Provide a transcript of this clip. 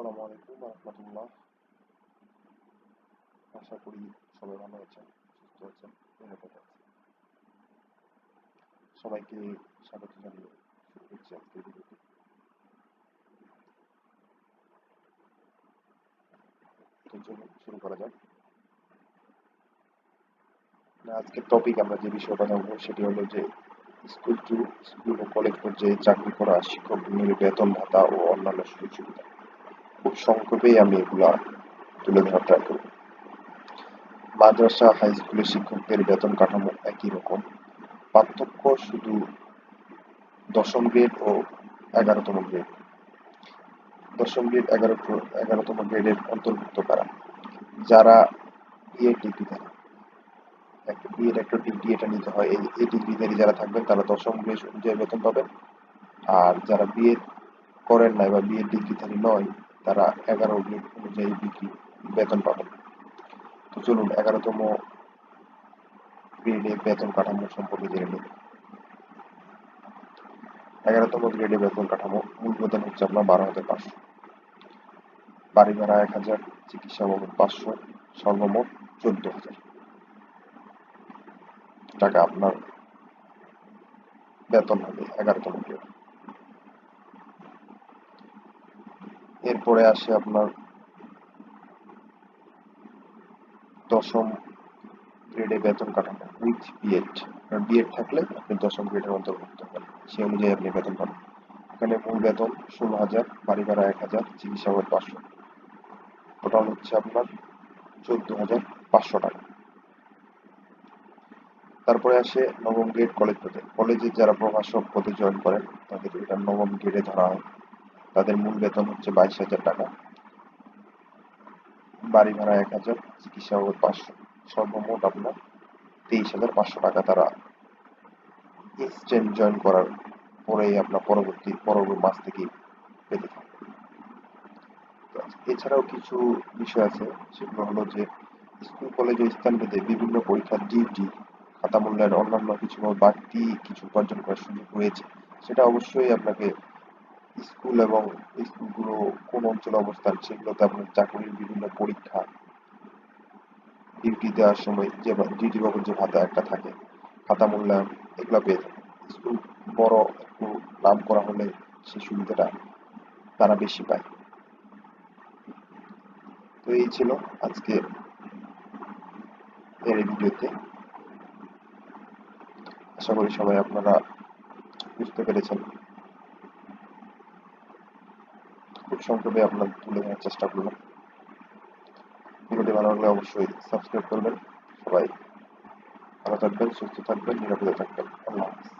আসসালামু আলাইকুম রহমতুল্লাহ। আশা করি সবাই ভালো আছেন, সুস্থ আছেন, নিরাপদ আছেন। সবাইকে স্বাগত জানিয়ে শুরু করছি আজকের ভিডিওটি। তো চলুন, শুরু করা যাক। আজকের টপিক আমরা যে বিষয়ে কথা বলব সেটি হলো যে স্কুল টু স্কুল ও কলেজ পর্যায়ে চাকরি করা শিক্ষকদের বেতন ভাতা ও অন্যান্য সুযোগ সুবিধা। খুব সংক্ষেপেই আমি এগুলা তুলে ধরার ট্রাই করব মাদ্রাসা হাই স্কুলের শিক্ষকদের বেতন কাঠামো একই রকম। পার্থক্য শুধু দশম গ্রেড ও এগারোতম গ্রেড দশম গ্রেড এগারো, এগারোতম গ্রেডের অন্তর্ভুক্ত কারা? যারা বিএড ডিগ্রিধারী একটা বিএড একটা ডিগ্রি এটা নিতে হয়। এই এই ডিগ্রিধারী যারা থাকবেন, তারা দশম গ্রেড অনুযায়ী বেতন পাবেন। আর যারা বিএড করেন নাই বা বিএড ডিগ্রিধারী নয় তারা এগারো গ্রেড অনুযায়ী বিক্রি, বেতন পাবেন। তো চলুন, এগারোতম গ্রেডে বেতন কাঠামো সম্পর্কে জেনে নিই। এগারোতম গ্রেডে বেতন কাঠামো, মূল বেতন হচ্ছে আপনার বারো হাজার পাঁচশো। বাড়ি ভাড়া এক হাজার, চিকিৎসা বাবদ পাঁচশো, সর্বমোট চোদ্দ হাজার। টাকা আপনার বেতন হবে এগারোতম গ্রেড এরপরে আসে আপনার দশম গ্রেডে বেতন কাঠামো উইথ বিএড কারণ বিএড থাকলে আপনি দশম গ্রেডের অন্তর্ভুক্ত হবেন। সেই অনুযায়ী আপনি বেতন পাবেন। এখানে মূল বেতন ষোলো হাজার, বাড়ি ভাড়া এক হাজার, চিকিৎসা বাবদ পাঁচশো। টোটাল হচ্ছে আপনার চোদ্দ হাজার পাঁচশো টাকা। তারপরে আসে নবম গ্রেড কলেজ পদে। কলেজে যারা প্রভাষক পদে জয়েন করেন, তাদের এটা নবম গ্রেডে ধরা হয়। তাদের মূল বেতন হচ্ছে বাইশ হাজার টাকা। বাড়ি ভাড়া এক হাজার, চিকিৎসা বাবদ পাঁচশো সর্বমোট আপনার তেইশ হাজার পাঁচশো টাকা তারা এক্সচেঞ্জ জয়েন করার পরেই আপনার পরবর্তী পরবর্তী মাস থেকে পেতে এছাড়াও কিছু বিষয় আছে, সেগুলো হলো যে স্কুল, কলেজে স্থান ভেদে বিভিন্ন পরীক্ষার ডিউটি খাতা মূল্যায়ন, অন্যান্য কিছু বাড়তি কিছু উপার্জন করার সুযোগ রয়েছে। সেটা অবশ্যই আপনাকে স্কুল এবং স্কুলগুলো কোন অঞ্চলে অবস্থান সেগুলোতে আপনার চাকরির বিভিন্ন পরীক্ষা ডিউটি দেওয়ার সময় যে ডিউটি বাবদ যে ভাতা একটা থাকে খাতা মূল্যায়ন এগুলো পেয়ে থাকে স্কুল বড় একটু নাম করা হলে সেই সুবিধাটা তারা বেশি পায়। তো এই ছিল আজকে এর ভিডিওতে। আশা করি সবাই আপনারা বুঝতে পেরেছেন। খুব সংক্ষেপে আপনার তুলে নেওয়ার চেষ্টা করলাম ভিডিওটি ভালো লাগলে অবশ্যই সাবস্ক্রাইব করবেন। সবাই ভালো থাকবেন, সুস্থ থাকবেন, নিরাপদে থাকবেন। আল্লাহ হাফিজ।